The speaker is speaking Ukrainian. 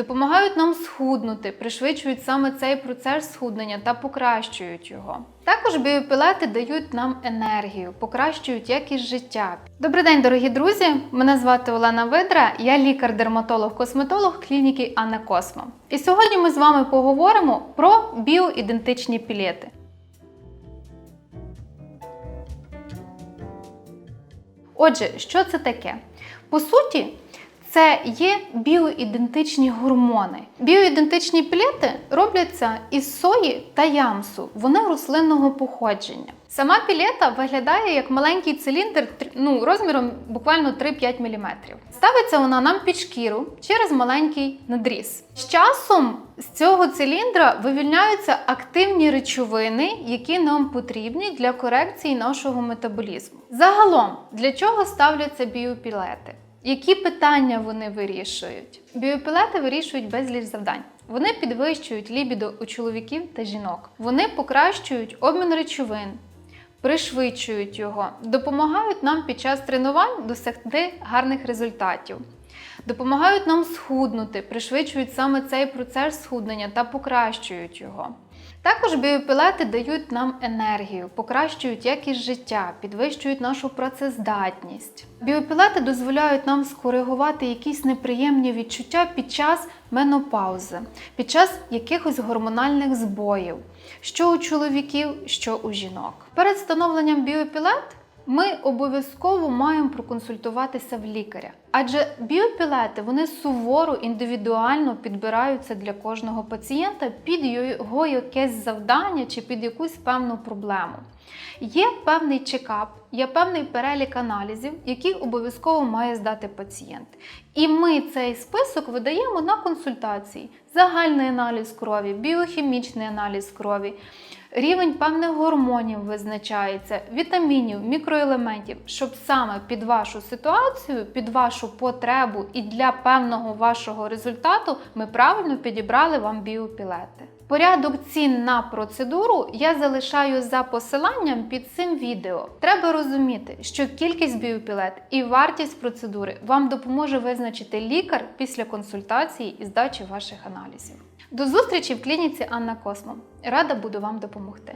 допомагають нам схуднути, пришвидшують саме цей процес схуднення та покращують його. Також біопілети дають нам енергію, покращують якість життя. Добрий день, дорогі друзі! Мене звати Олена Видра, я лікар-дерматолог-косметолог клініки Анна Космо. І сьогодні ми з вами поговоримо про біоідентичні пілети. Отже, що це таке? По суті, це є біоідентичні гормони. Біоідентичні пілети робляться із сої та ямсу. Вони рослинного походження. Сама пілета виглядає як маленький циліндр ну, розміром буквально 3-5 мм. Ставиться вона нам під шкіру через маленький надріз. З часом з цього циліндра вивільняються активні речовини, які нам потрібні для корекції нашого метаболізму. Загалом, для чого ставляться біопілети? Які питання вони вирішують? Біопілети вирішують безліч завдань. Вони підвищують лібідо у чоловіків та жінок. Вони покращують обмін речовин, пришвидшують його, допомагають нам під час тренувань досягти гарних результатів. Допомагають нам схуднути, пришвидшують саме цей процес схуднення та покращують його. Також біопілети дають нам енергію, покращують якість життя, підвищують нашу працездатність. Біопілети дозволяють нам скоригувати якісь неприємні відчуття під час менопаузи, під час якихось гормональних збоїв, що у чоловіків, що у жінок. Перед встановленням біопілет ми обов'язково маємо проконсультуватися в лікаря, адже біопілети вони суворо індивідуально підбираються для кожного пацієнта під його якесь завдання чи під якусь певну проблему. Є певний чекап, є певний перелік аналізів, який обов'язково має здати пацієнт. І ми цей список видаємо на консультації: загальний аналіз крові, біохімічний аналіз крові. Рівень певних гормонів визначається, вітамінів, мікроелементів, щоб саме під вашу ситуацію, під вашу потребу і для певного вашого результату ми правильно підібрали вам біопілети. Порядок цін на процедуру я залишаю за посиланням під цим відео. Треба розуміти, що кількість біопілет і вартість процедури вам допоможе визначити лікар після консультації і здачі ваших аналізів. До зустрічі в клініці Анна Космо. Рада буду вам допомогти.